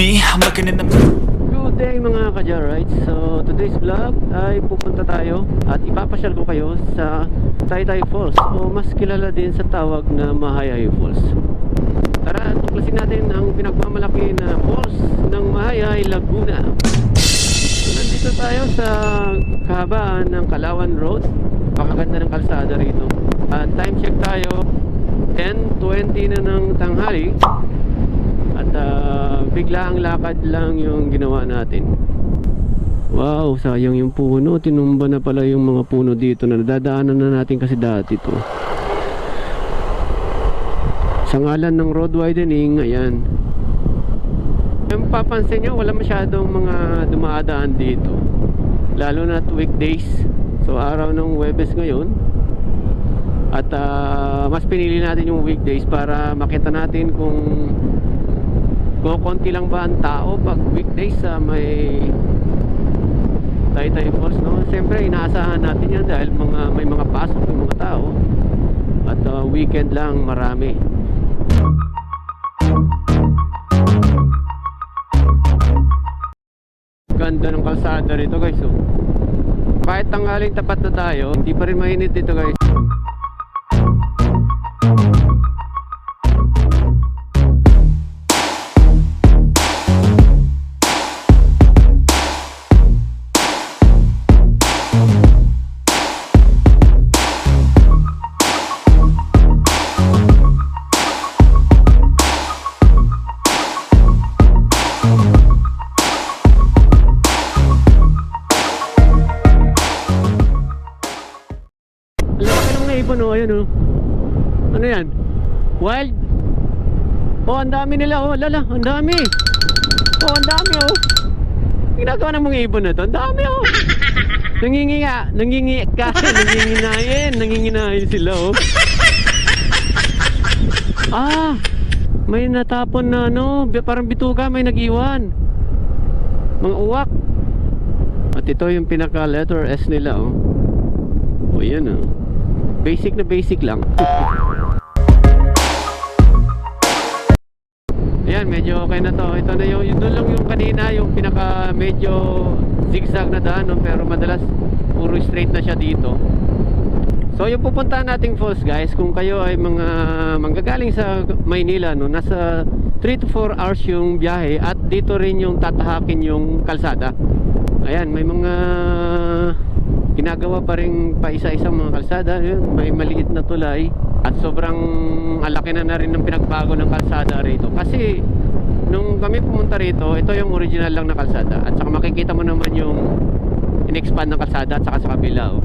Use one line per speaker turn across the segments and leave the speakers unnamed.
me, I'm looking in the
Good day mga ka-Jarrites So today's vlog ay pupunta tayo At ipapasyal ko kayo sa Taytay Falls O mas kilala din sa tawag na Mahayay Falls. Tara, tuklasin natin ang pinagmamalaki na falls ng Mahayay, Laguna. So nandito tayo sa kahabaan ng Kalawan Road. Pakaganda ng kalsada rito. At time check tayo 10.20 na ng tanghali ah, bigla ang lakad lang yung ginawa natin. Wow, sayang yung puno. Tinumba na pala yung mga puno dito na nadadaanan na natin kasi dati to. Sa ngalan ng road widening, ayan. Yung papansin nyo, wala masyadong mga dumaadaan dito. Lalo na weekdays. So araw ng Webes ngayon. At ah, mas pinili natin yung weekdays para makita natin kung kung konti lang ba ang tao pag weekdays sa may Taytay Falls no? Siyempre inaasahan natin yan dahil mga, may mga pasok yung mga tao At uh, weekend lang marami Ganda ng kalsada rito guys oh. Kahit tanghaling tapat na tayo Hindi pa rin mainit dito guys lala, ang dami. Oh, ang dami oh. Ginagawa ng mga ibon na to, ang dami oh. Nangingi nga, nangingi ka, nanginginayin, nanginginayin sila oh. Ah, may natapon na ano, parang bituka may nag-iwan. Mga uwak. At ito yung pinaka letter S nila oh. O yan oh. Basic na basic lang. to. Ito na yung, yun doon lang yung kanina, yung pinaka medyo zigzag na daan, no? pero madalas puro straight na siya dito. So yung pupuntahan nating falls guys, kung kayo ay mga manggagaling sa Maynila, no, nasa 3 to 4 hours yung biyahe at dito rin yung tatahakin yung kalsada. Ayan, may mga ginagawa pa rin pa isa-isang mga kalsada. Yun, may maliit na tulay at sobrang alaki na na rin ng pinagbago ng kalsada rito. Kasi nung kami pumunta rito, ito yung original lang na kalsada. At saka makikita mo naman yung in-expand ng kalsada at saka sa kabila. Oh.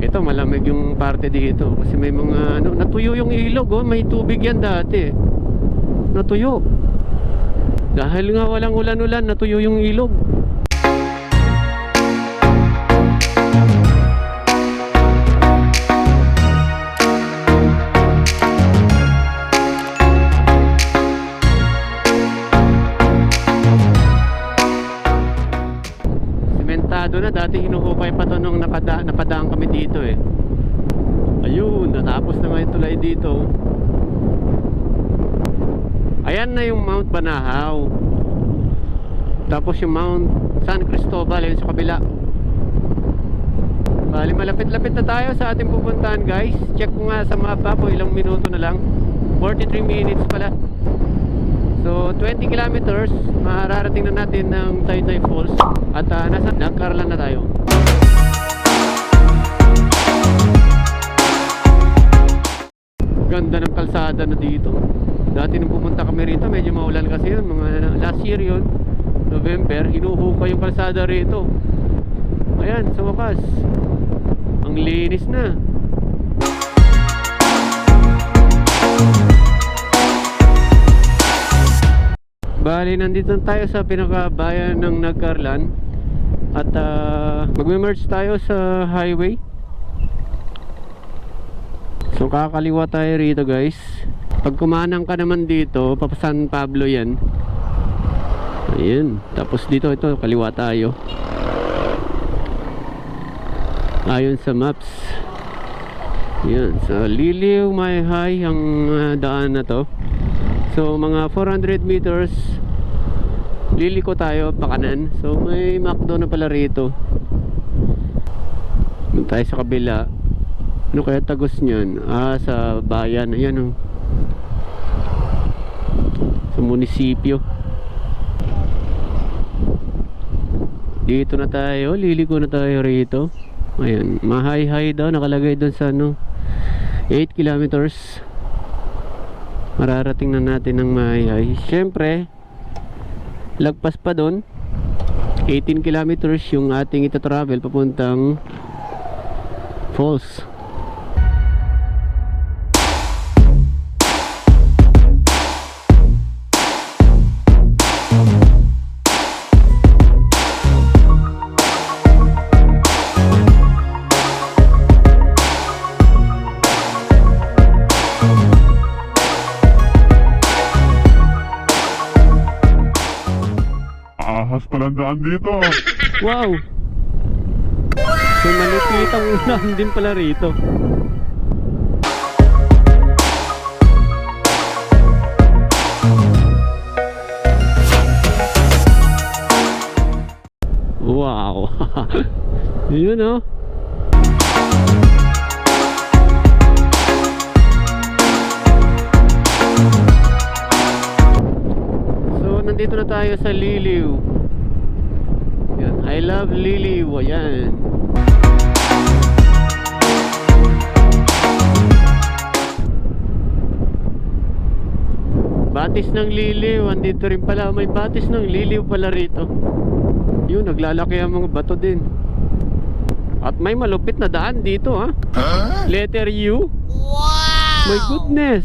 Ito malamig yung parte dito kasi may mga ano, natuyo yung ilog oh, may tubig yan dati. Natuyo. Dahil nga walang ulan-ulan, natuyo yung ilog. Na, dati hinuhukay pa to nung nakada, napadaan kami dito eh. Ayun, natapos na nga yung tulay dito. Ayan na yung Mount Banahaw. Tapos yung Mount San Cristobal yun sa kabila. Bali malapit-lapit na tayo sa ating pupuntahan guys. Check ko nga sa mapa po ilang minuto na lang. 43 minutes pala. So 20 kilometers, mararating na natin ng Taytay Falls at ah, nasa Nagkarlan na tayo. Ganda ng kalsada na dito. Dati nung pumunta kami rito, medyo maulan kasi yun. Mga last year yun, November, hinuhukay yung kalsada rito. Ayan, sa wakas. Ang linis na. Bali, nandito tayo sa pinakabayan ng Nagkarlan At uh, magme-merge tayo sa highway. So kakaliwa tayo rito guys. Pag kumanang ka naman dito, papa San Pablo yan. Ayan, tapos dito ito, kaliwa tayo. Ayon sa maps. Yan sa Liliw May High ang ah, daan na to so mga 400 meters liliko tayo pakanan. So may McDo na pala rito. Doon tayo sa kabila. Ano kaya tagos niyan? Ah sa bayan. Ayan oh. Sa munisipyo. Dito na tayo. Liliko na tayo rito. Ayan. Mahay-hay daw. Nakalagay doon sa ano 8 kilometers mararating na natin ng mahay-hay syempre lagpas pa doon 18 kilometers yung ating ita-travel papuntang falls
Daan dito.
Wow! So malupit ang ulan din pala rito. Wow! Yun oh. So nandito na tayo sa Liliw. Love Liliw. Ayan. Batis ng liliw. Andito rin pala. May batis ng liliw pala rito. Yun, naglalaki ang mga bato din. At may malupit na daan dito ha. Letter U. Wow! My goodness.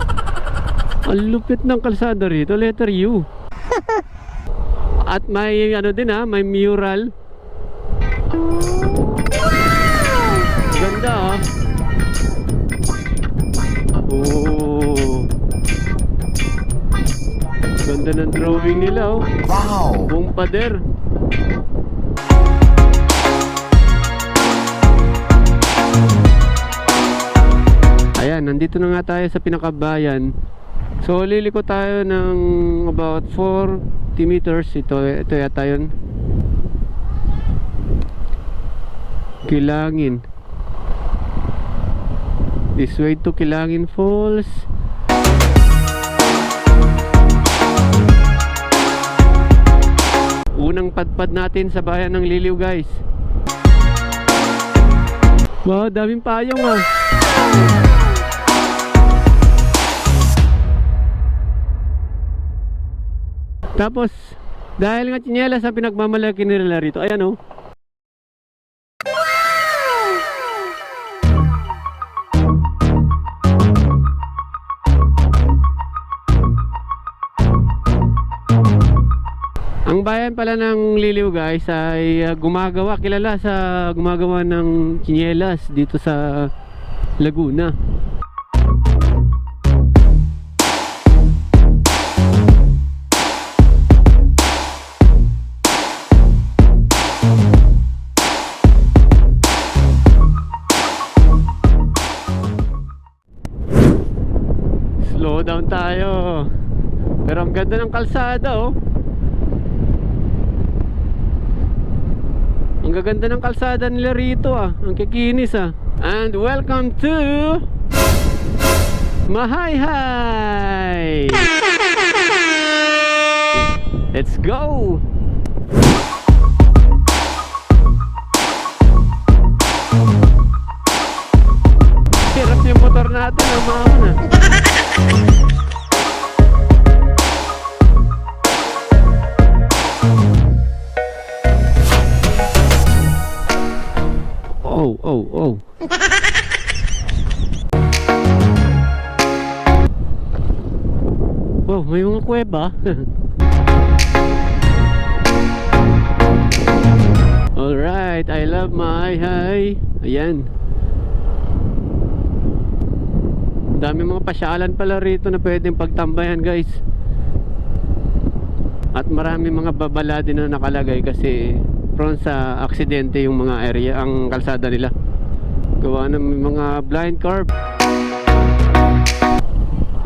Ang lupit ng kalsada rito. Letter U. At may ano din ha, may mural. Ganda ah. Oh. Ganda ng drawing nila oh.
Wow!
Buong pader. Ayan, nandito na nga tayo sa pinakabayan. So, liliko tayo ng about 40 meters. Ito, ito yata yun. Kilangin. This way to Kilangin Falls. Unang padpad natin sa bayan ng Liliw guys. Wow, daming payong ah. Tapos, dahil nga tsinelas ang pinagmamalaki nila rito. Ayan oh. Ang bayan pala ng Liliw guys ay uh, gumagawa, kilala sa gumagawa ng tsinelas dito sa Laguna. Slow down tayo. Pero ang ganda ng kalsada oh. Ang gaganda ng kalsada nila rito ah. Ang kikinis ah. And welcome to Mahay Hay. Let's go. Wow, may mga kuweba. Alright, I love my hi. Ayan. Dami mga pasyalan pala rito na pwedeng pagtambayan guys. At marami mga babala din na nakalagay kasi prone sa aksidente yung mga area, ang kalsada nila. Gawa ng mga blind curve.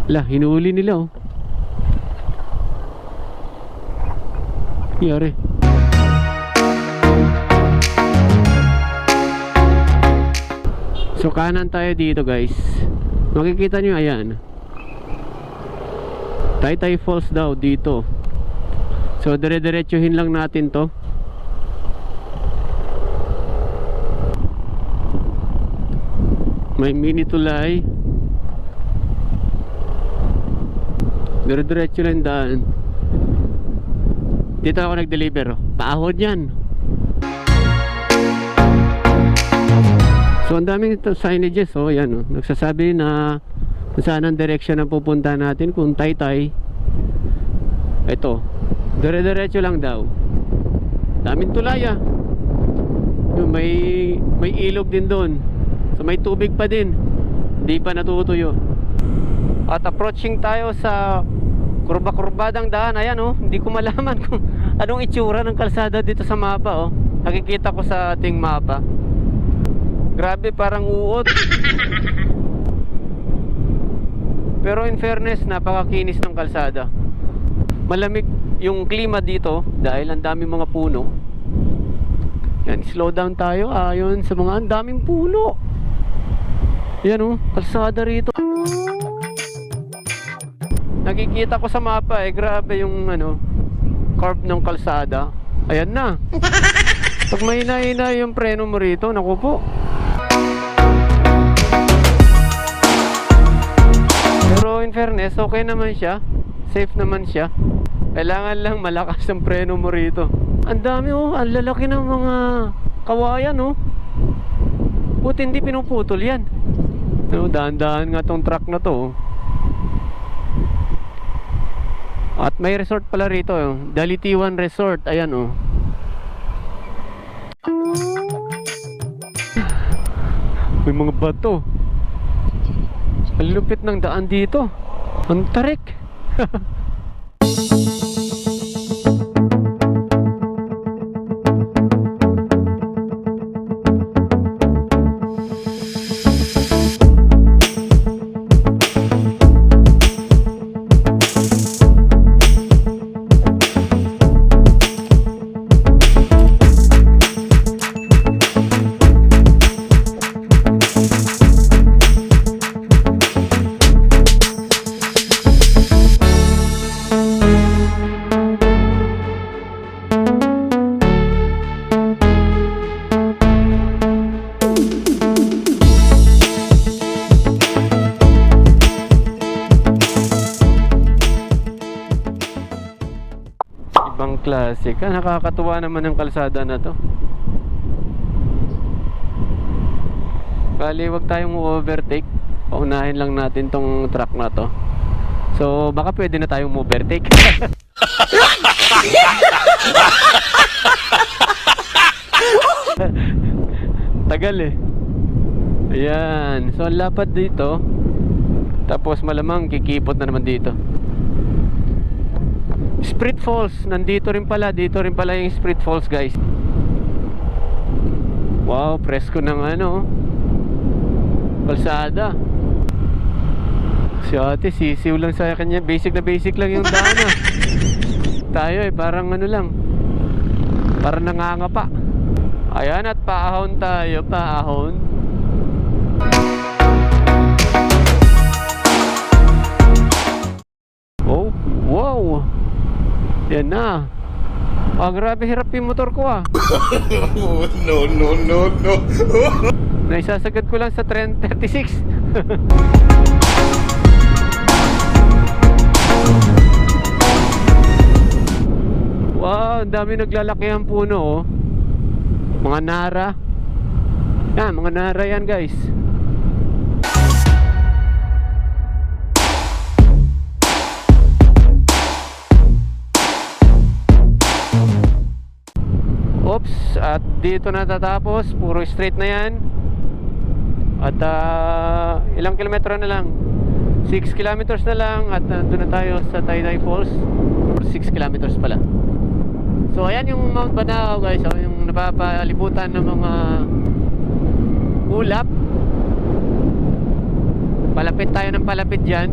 La, hinuli nila oh. Yari. So kanan tayo dito guys. Makikita nyo ayan. Taytay Falls daw dito. So dire-diretsuhin lang natin to. May mini tulay. Dire-diretso lang daan. Dito ako nag-deliver. oh. Paahon yan. So ang daming ito signages oh, yan oh. Nagsasabi na kung saan ang direction na pupunta natin kung taytay. Ito. Dire-diretso lang daw. Daming tulay ah. May may ilog din doon. So may tubig pa din. Hindi pa natutuyo. At approaching tayo sa kurba-kurbadang daan. Ayan oh, hindi ko malaman kung anong itsura ng kalsada dito sa mapa oh. Nakikita ko sa ating mapa. Grabe, parang uod. Pero in fairness, napakakinis ng kalsada. Malamig yung klima dito dahil ang daming mga puno. Yan, slow down tayo ayon sa mga ang daming puno. Yan oh, kalsada rito. Nakikita ko sa mapa eh, grabe yung ano, curve ng kalsada. Ayan na. Pag mahina-hina yung preno mo rito, naku po. Pero in fairness, okay naman siya. Safe naman siya. Kailangan lang malakas ang preno mo rito. Ang dami oh, ang lalaki ng mga kawayan oh. Buti hindi pinuputol yan. No, dahan-dahan nga tong truck na to. oh. At may resort pala rito, oh. Dalitiwan Resort. Ayan oh. May mga bato. Ang lupit ng daan dito. Ang tarik. Klase ka. Nakakatuwa naman ang kalsada na to. Bali, wag tayong overtake. Paunahin lang natin tong truck na to. So, baka pwede na tayong overtake. Tagal eh. Ayan. So, lapad dito. Tapos malamang kikipot na naman dito. Sprit Falls, nandito rin pala, dito rin pala yung Sprit Falls guys. Wow, presko ng ano, kalsada. Si ate, sisiw lang sa kanya, basic na basic lang yung daan ah. Tayo eh, parang ano lang, parang nangangapa. Ayan at paahon tayo, paahon. Oh, Yan na. Ah, grabe hirap yung motor ko ah.
Oh, no, no, no, no.
Naisasagad ko lang sa trend 36. wow, ang dami naglalaki ang puno oh. Mga nara. Yan, mga nara yan guys. At dito na tatapos, puro straight na yan. At ah, ilang kilometro na lang? 6 kilometers na lang at nandun na tayo sa Taytay Falls. 6 kilometers pala. So ayan yung Mount Banao guys, oh, yung napapalibutan ng mga ulap. Palapit tayo ng palapit dyan.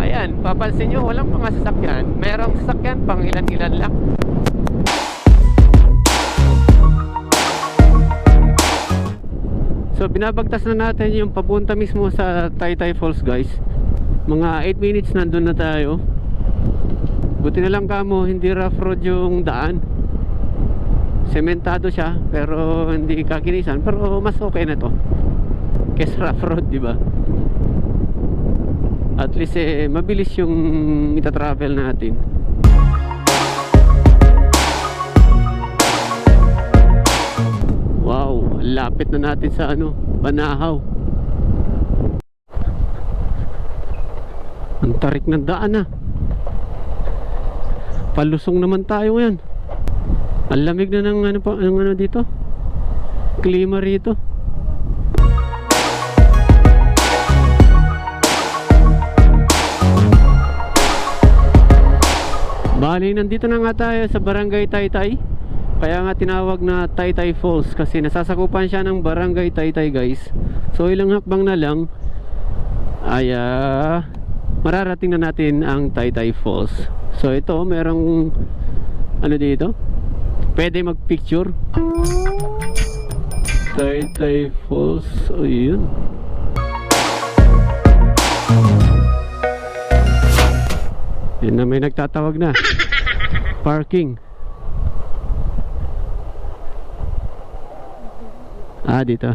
Ayan, papansin nyo, walang mga sasakyan. Merong sasakyan pang ilan-ilan lang. So binabagtas na natin yung papunta mismo sa Taytay Falls guys. Mga 8 minutes nandun na tayo. Buti na lang kamo hindi rough road yung daan. Sementado siya pero hindi kakinisan. Pero mas okay na to Kesa rough road di ba? At least eh, mabilis yung ita-travel natin lapit na natin sa ano, Banahaw. Ang tarik ng daan ah. Palusong naman tayo ngayon. Ang lamig na ng ano pa, ng ano dito. Klima rito. Bali, nandito na nga tayo sa Barangay Taytay. Kaya nga tinawag na Taytay Falls kasi nasasakupan siya ng Barangay Taytay guys. So ilang hakbang na lang ay ah, mararating na natin ang Taytay Falls. So ito merong ano dito? Pwede mag-picture. Taytay Falls. O yun. Yun na may nagtatawag na. Parking. Ah, dito.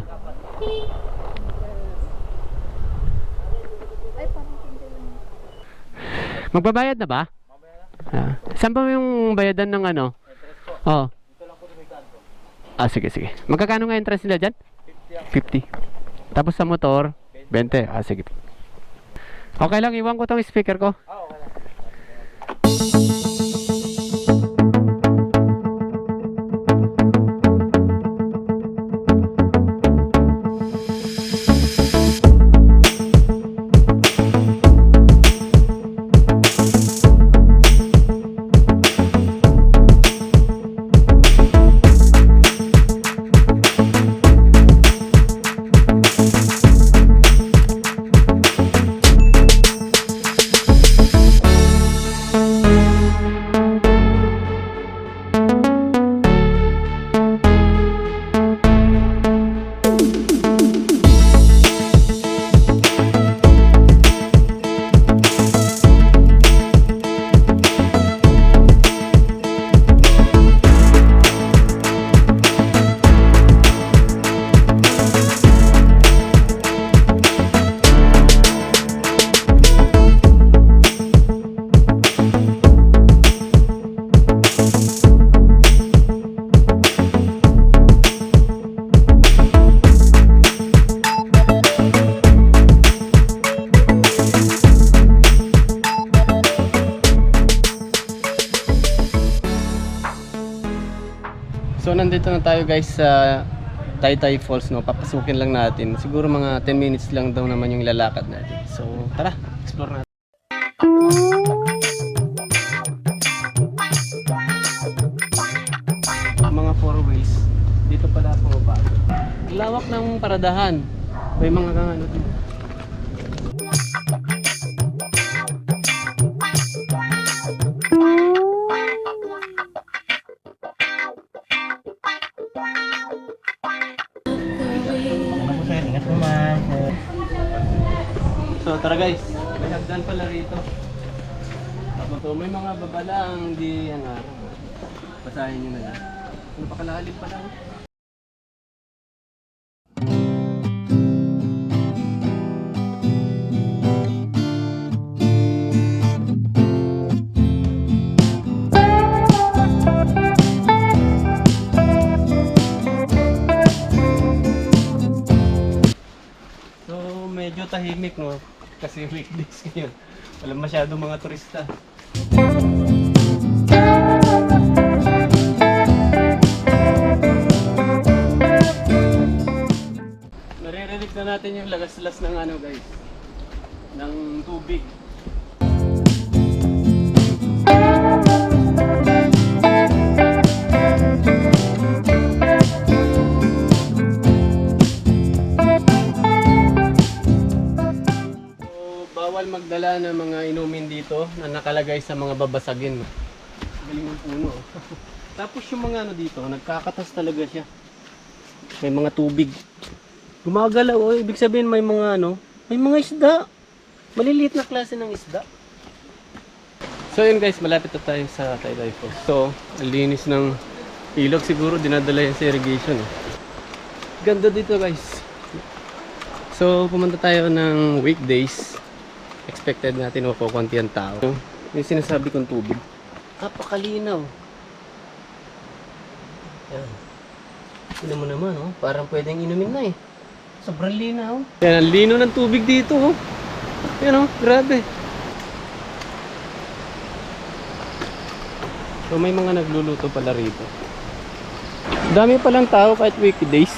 Magbabayad na ba? Ah. Saan ba yung bayadan ng ano? Oh. Ah, sige, sige. Magkakano nga entrance nila dyan? 50. Tapos sa motor, 20. Ah, sige. Okay lang, iwan ko tong speaker ko. So guys sa Taytay Falls no. Papasukin lang natin. Siguro mga 10 minutes lang daw naman yung lalakad natin. So tara, explore natin. Mga four wheels. Dito pala pumaba. Lawak ng paradahan. May mga ano dito. So may mga babalang di ano, basahin nyo na lang. Ano pa kalalim pa lang. So medyo tahimik no kasi weekdays ngayon. Walang masyadong mga turista. Naririnig na natin yung lagaslas ng ano guys ng tubig. Pala ng mga inumin dito na nakalagay sa mga babasagin. Galing ng puno. oh. Tapos yung mga ano dito, nagkakatas talaga siya. May mga tubig. Gumagalaw, oh. ibig sabihin may mga ano, may mga isda. Maliliit na klase ng isda. So yun guys, malapit na tayo sa Taytay Falls. So, ang linis ng ilog siguro dinadala yan sa irrigation. Eh. Ganda dito guys. So, pumunta tayo ng weekdays. Expected natin makukunti ang tao. Yung sinasabi kong tubig. Napakalinaw. Yan. Tignan mo naman, oh. Parang pwedeng inumin na eh. Sobrang linaw. Yan, ang lino ng tubig dito, oh. Yan, oh. Grabe. So, may mga nagluluto pala rito. Dami palang tao kahit weekdays.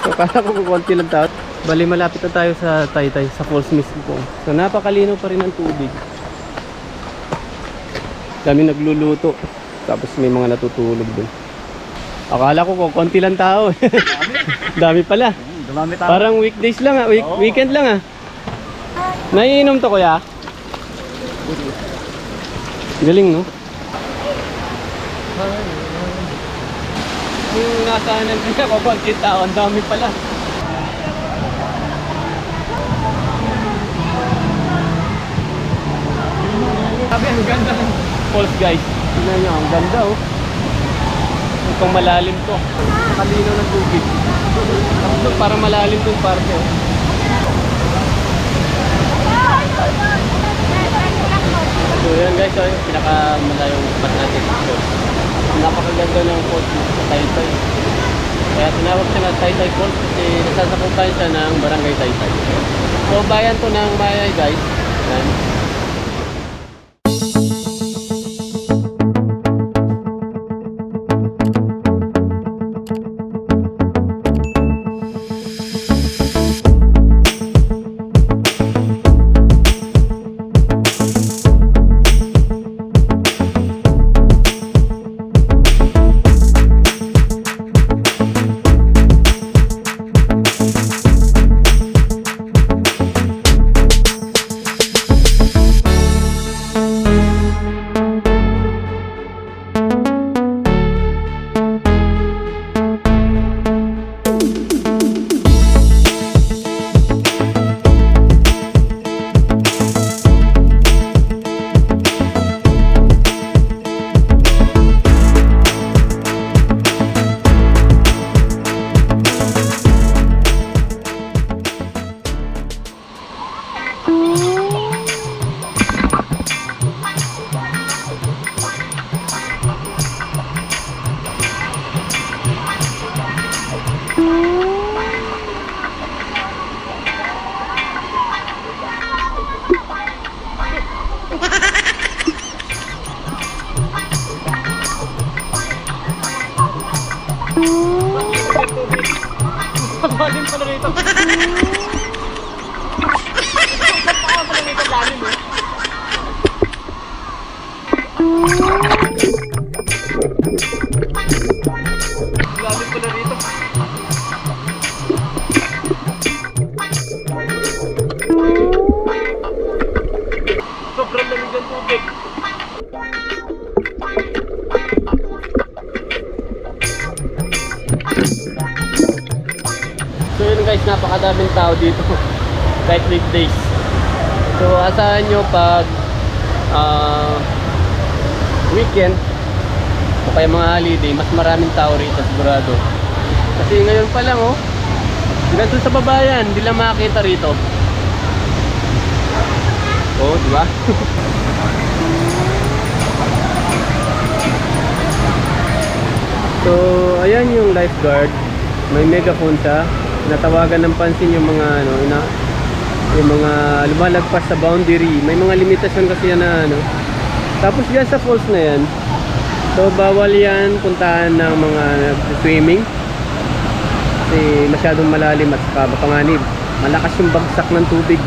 So, kala ko kukunti lang tao. Bali, malapit na tayo sa Taytay, sa falls mismo po. So, napakalinaw pa rin ang tubig. Dami nagluluto. Tapos may mga natutulog dun. Akala ko kukunti lang tao. Dami pala.
Dumami tayo.
Parang weekdays lang ah. Week, Weekend lang ah. Naiinom to kuya? Galing no? Yung nasa nang pinakakunti tao, ang dami pala. Sabi, ang ganda ng falls guys. Tingnan nyo, ang ganda oh. Itong malalim to. Kalino ng tubig. Tapos parang malalim tong parte oh. So yan guys, so, yung pinakamalayong spot natin. So, napakaganda ng falls sa Taytay. Kaya tinawag siya na Taytay Falls kasi nasasakupan siya ng Barangay Taytay. So bayan to ng Mayay guys. Yan. Napakadaming tao dito. Kahit weekdays. So asahan nyo pag ah, weekend o kaya mga holiday, mas maraming tao rito sigurado. Kasi ngayon pa lang oh, dun sa babayan, hindi lang makakita rito. Oh, di so, ayan yung lifeguard may megaphone siya natawagan ng pansin yung mga ano ina yung mga lumalagpas sa boundary. May mga limitasyon kasi yan na ano. Tapos yan sa falls na yan so bawal yan puntahan ng mga swimming. Kasi masyadong malalim at saka mapanganib malakas yung bagsak ng tubig